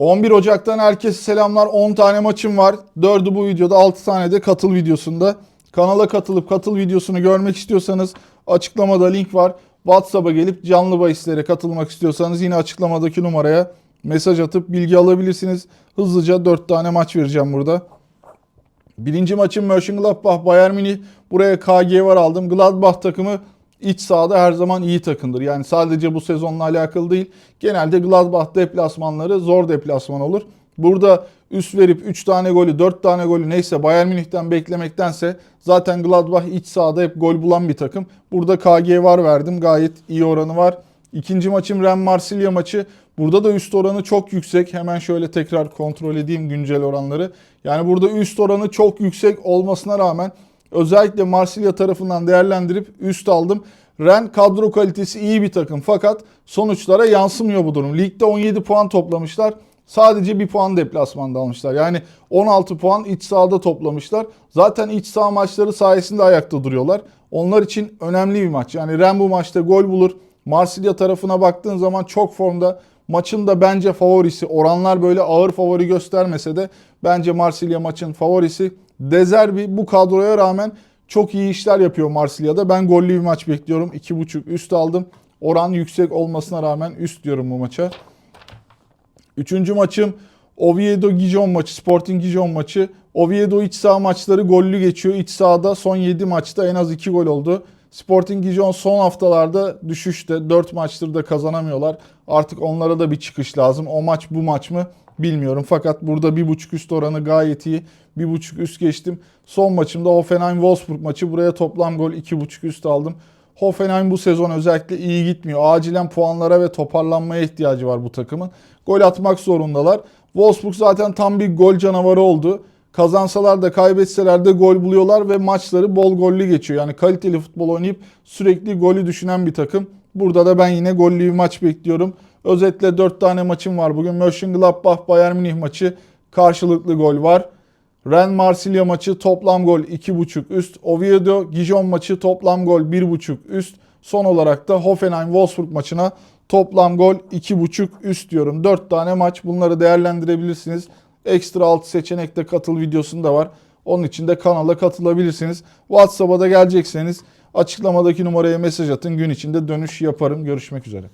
11 Ocak'tan herkese selamlar. 10 tane maçım var. 4'ü bu videoda 6 tane de katıl videosunda. Kanala katılıp katıl videosunu görmek istiyorsanız açıklamada link var. WhatsApp'a gelip canlı bahislere katılmak istiyorsanız yine açıklamadaki numaraya mesaj atıp bilgi alabilirsiniz. Hızlıca 4 tane maç vereceğim burada. Birinci maçım Mönchengladbach Bayern Münih. Buraya KG var aldım. Gladbach takımı iç sahada her zaman iyi takımdır. Yani sadece bu sezonla alakalı değil. Genelde Gladbach deplasmanları zor deplasman olur. Burada üst verip 3 tane golü 4 tane golü neyse Bayern Münih'ten beklemektense zaten Gladbach iç sahada hep gol bulan bir takım. Burada KG var verdim. Gayet iyi oranı var. İkinci maçım Ren Marsilya maçı. Burada da üst oranı çok yüksek. Hemen şöyle tekrar kontrol edeyim güncel oranları. Yani burada üst oranı çok yüksek olmasına rağmen özellikle Marsilya tarafından değerlendirip üst aldım. Ren kadro kalitesi iyi bir takım fakat sonuçlara yansımıyor bu durum. Ligde 17 puan toplamışlar. Sadece bir puan deplasmanda almışlar. Yani 16 puan iç sahada toplamışlar. Zaten iç saha maçları sayesinde ayakta duruyorlar. Onlar için önemli bir maç. Yani Ren bu maçta gol bulur. Marsilya tarafına baktığın zaman çok formda. Maçın da bence favorisi. Oranlar böyle ağır favori göstermese de bence Marsilya maçın favorisi. Dezerbi bu kadroya rağmen çok iyi işler yapıyor Marsilya'da. Ben gollü bir maç bekliyorum. 2.5 üst aldım. Oran yüksek olmasına rağmen üst diyorum bu maça. Üçüncü maçım Oviedo Gijon maçı, Sporting Gijon maçı. Oviedo iç saha maçları gollü geçiyor. İç sahada son 7 maçta en az 2 gol oldu. Sporting Gijon son haftalarda düşüşte. 4 maçtır da kazanamıyorlar. Artık onlara da bir çıkış lazım. O maç bu maç mı bilmiyorum. Fakat burada 1.5 üst oranı gayet iyi. 1.5 üst geçtim. Son maçımda Hoffenheim-Wolfsburg maçı. Buraya toplam gol 2.5 üst aldım. Hoffenheim bu sezon özellikle iyi gitmiyor. Acilen puanlara ve toparlanmaya ihtiyacı var bu takımın. Gol atmak zorundalar. Wolfsburg zaten tam bir gol canavarı oldu. Kazansalar da kaybetseler de gol buluyorlar ve maçları bol gollü geçiyor. Yani kaliteli futbol oynayıp sürekli golü düşünen bir takım. Burada da ben yine gollü bir maç bekliyorum. Özetle 4 tane maçım var bugün. Mönchengladbach Bayern Münih maçı karşılıklı gol var. Ren Marsilya maçı toplam gol 2.5 üst. Oviedo Gijon maçı toplam gol 1.5 üst. Son olarak da Hoffenheim Wolfsburg maçına toplam gol 2.5 üst diyorum. 4 tane maç bunları değerlendirebilirsiniz. Ekstra 6 seçenekte katıl videosunda var. Onun için de kanala katılabilirsiniz. WhatsApp'a da gelecekseniz açıklamadaki numaraya mesaj atın. Gün içinde dönüş yaparım. Görüşmek üzere.